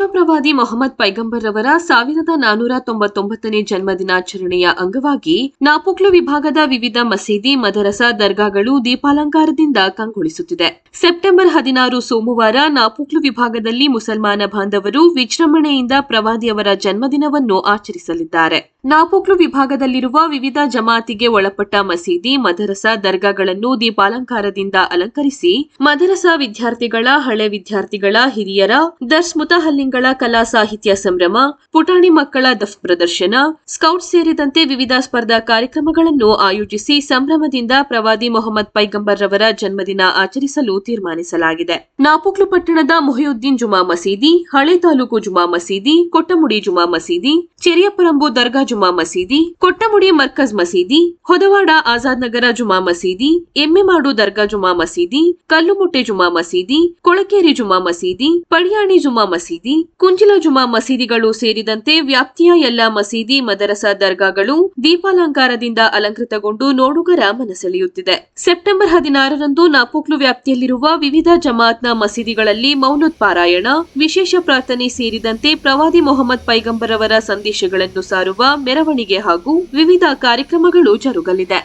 ವಿಶ್ವಪ್ರವಾದಿ ಮೊಹಮ್ಮದ್ ಪೈಗಂಬರ್ ರವರ ಸಾವಿರದ ನಾನೂರ ತೊಂಬತ್ತೊಂಬತ್ತನೇ ಜನ್ಮದಿನಾಚರಣೆಯ ಅಂಗವಾಗಿ ನಾಪುಕ್ಲು ವಿಭಾಗದ ವಿವಿಧ ಮಸೀದಿ, ಮದರಸ ದರ್ಗಾಗಳು ದೀಪಾಲಂಕಾರದಿಂದ ಕಂಗೊಳಿಸುತ್ತಿದೆ. ಸೆಪ್ಟೆಂಬರ್ ಹದಿನಾರು ಸೋಮವಾರ ನಾಪುಕ್ಲು ವಿಭಾಗದಲ್ಲಿ ಮುಸಲ್ಮಾನ ಬಾಂಧವರು ವಿಜೃಂಭಣೆಯಿಂದ ಪ್ರವಾದಿಯವರ ಜನ್ಮದಿನವನ್ನು ಆಚರಿಸಲಿದ್ದಾರೆ. ನಾಪುಕ್ಲು ವಿಭಾಗದಲ್ಲಿರುವ ವಿವಿಧ ಜಮಾತಿಗೆ ಒಳಪಟ್ಟ ಮಸೀದಿ, ಮದರಸ ದರ್ಗಾಗಳನ್ನು ದೀಪಾಲಂಕಾರದಿಂದ ಅಲಂಕರಿಸಿ, ಮದರಸಾ ವಿದ್ಯಾರ್ಥಿಗಳ, ಹಳೆ ವಿದ್ಯಾರ್ಥಿಗಳ, ಹಿರಿಯರ, ದರ್ಸ್ ಮುತಹಲ್ಲಿಂಗಳ ಕಲಾ ಸಾಹಿತ್ಯ ಸಂಭ್ರಮ, ಪುಟಾಣಿ ಮಕ್ಕಳ ದಫ್ ಪ್ರದರ್ಶನ ಸ್ಕೌಟ್ ಸೇರಿದಂತೆ ವಿವಿಧ ಸ್ಪರ್ಧಾ ಕಾರ್ಯಕ್ರಮಗಳನ್ನು ಆಯೋಜಿಸಿ ಸಂಭ್ರಮದಿಂದ ಪ್ರವಾದಿ ಮೊಹಮ್ಮದ್ ಪೈಗಂಬರ್ ರವರ ಜನ್ಮದಿನ ಆಚರಿಸಲು ತೀರ್ಮಾನಿಸಲಾಗಿದೆ. ನಾಪೋಕ್ಲು ಪಟ್ಟಣದ ಮೊಹಿಯುದ್ದೀನ್ ಜುಮಾ ಮಸೀದಿ, ಹಳೆ ತಾಲೂಕು ಜುಮಾ ಮಸೀದಿ, ಕೊಟ್ಟಮುಡಿ ಜುಮಾ ಮಸೀದಿ ಚೆರಿಯಪರಂಬು ದರ್ಗಾ ಜುಮಾ ಮಸೀದಿ, ಕೊಟ್ಟಮುಡಿ ಮರ್ಕಜ್ ಮಸೀದಿ, ಹೊದವಾಡ ಆಜಾದ್ ನಗರ ಜುಮಾ ಮಸೀದಿ ಎಮ್ಮೆಮಾಡು ದರ್ಗಾ ಜುಮಾ ಮಸೀದಿ, ಕಲ್ಲುಮುಟ್ಟೆ ಜುಮಾ ಮಸೀದಿ, ಕೊಳಕೇರಿ ಜುಮಾ ಮಸೀದಿ, ಪಡಿಯಾಣಿ ಜುಮಾ ಮಸೀದಿ, ಕುಂಜಿಲ ಜುಮಾ ಮಸೀದಿಗಳು ಸೇರಿದಂತೆ ವ್ಯಾಪ್ತಿಯ ಎಲ್ಲ ಮಸೀದಿ, ಮದರಸಾ ದರ್ಗಾಗಳು ದೀಪಾಲಂಕಾರದಿಂದ ಅಲಂಕೃತಗೊಂಡು ನೋಡುಗರ ಮನಸೆಳೆಯುತ್ತಿದೆ. ಸೆಪ್ಟೆಂಬರ್ ಹದಿನಾರರಂದು ನಾಪೋಕ್ಲು ವ್ಯಾಪ್ತಿಯಲ್ಲಿರುವ ವಿವಿಧ ಜಮಾತ್ನ ಮಸೀದಿಗಳಲ್ಲಿ ಮೌನತ್ ಪಾರಾಯಣ ವಿಶೇಷ ಪ್ರಾರ್ಥನೆ ಸೇರಿದಂತೆ ಪ್ರವಾದಿ ಮೊಹಮ್ಮದ್ ಪೈಗಂಬರ್ ಅವರ ಸಂದೇಶಗಳನ್ನು ಸಾರುವ ಮೆರವಣಿಗೆ ಹಾಗೂ ವಿವಿಧ ಕಾರ್ಯಕ್ರಮಗಳು ಜರುಗಲಿದೆ.